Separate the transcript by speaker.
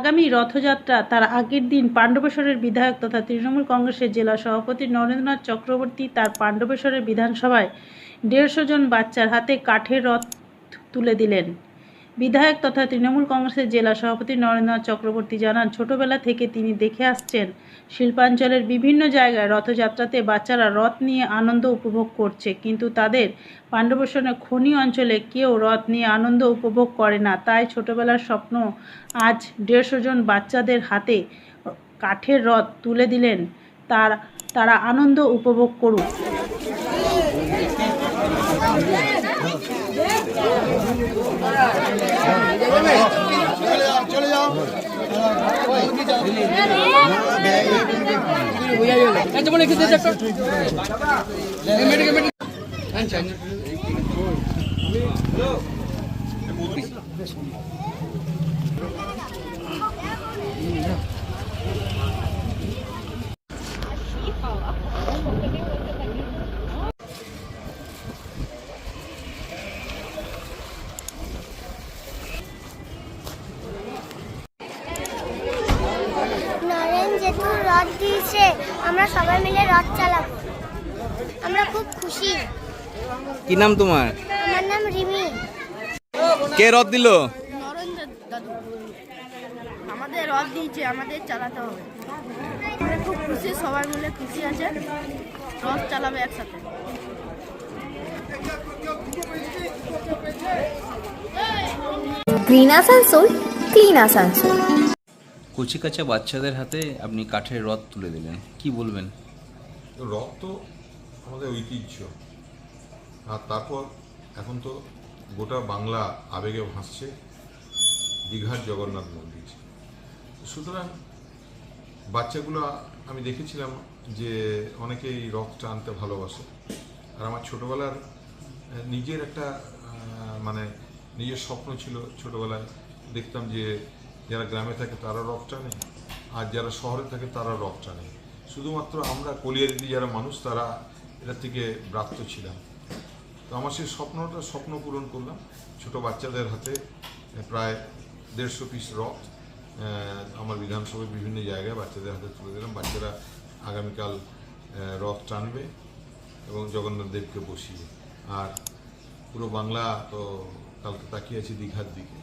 Speaker 1: আগামী রথযাত্রা তার আগের দিন পাণ্ডবেশ্বরের বিধায়ক তথা তৃণমূল কংগ্রেসের জেলা সভাপতি নরেন্দ্রনাথ চক্রবর্তী তার পাণ্ডবেশ্বরের বিধানসভায় দেড়শো জন বাচ্চার হাতে কাঠের রথ তুলে দিলেন। বিধায়ক তথা তৃণমূল কংগ্রেসের জেলা সভাপতি নরেন্দ্রনাথ চক্রবর্তী জানান, ছোটবেলা থেকে তিনি দেখে আসছেন, শিল্পাঞ্চলের বিভিন্ন জায়গায় রথযাত্রাতে বাচ্চারা রথ নিয়ে আনন্দ উপভোগ করছে। কিন্তু তাদের পাণ্ডবেশ্বরের খনি অঞ্চলে কেউ রথ নিয়ে আনন্দ উপভোগ করে না। তাই ছোটবেলার স্বপ্ন আজ দেড়শো জন বাচ্চাদের হাতে কাঠের রথ তুলে দিলেন। তার, তারা আনন্দ উপভোগ করুক।
Speaker 2: 洗好了。রথ দিয়েছে আমরা সবাই মিলে রথ চালাবো। আমরা খুব খুশি।
Speaker 3: কি নাম তোমার?
Speaker 2: আমার নাম রিমি।
Speaker 3: কে রথ দিল?
Speaker 4: দাদু। আমাদের রথ দিয়েছে আমাদের চালাতে হবে। আমরা খুব খুশি সবাই মিলে খুশি আছে। রথ চালাবে একসাথে।
Speaker 5: Green Asansol clean Asansol.
Speaker 3: কচিকাচা বাচ্চাদের হাতে আপনি কাঠের রথ তুলে দিলেন। কি বলবেন?
Speaker 6: রথ তো আমাদের ঐতিহ্য। আর তারপর এখন তো গোটা বাংলা আবেগে ভাসছে। দীঘার জগন্নাথ মন্দির। সুতরাং বাচ্চাগুলো, আমি দেখেছিলাম যে অনেকেই রথ টানতে ভালোবাসে। আর আমার ছোটোবেলার নিজের একটা মানে নিজের স্বপ্ন ছিল ছোটোবেলায়। দেখতাম যে যারা গ্রামে থাকে তারা রথ টানে, আর যারা শহরে থাকে তারা রথ টানে। শুধুমাত্র আমরা কলিয়ারিতে যারা মানুষ, তারা এটার থেকে ব্রাত্য ছিলাম। তো আমার সেই স্বপ্নটা, স্বপ্ন পূরণ করলাম। ছোট বাচ্চাদের হাতে প্রায় দেড়শো পিস রথ আমার বিধানসভার বিভিন্ন জায়গায় বাচ্চাদের হাতে তুলে দিলাম। বাচ্চারা আগামীকাল রথ টানবে এবং জগন্নাথ দেবকে বসিয়ে। আর পুরো বাংলা তো কালকে তাকিয়ে আছে দীঘার দিকে।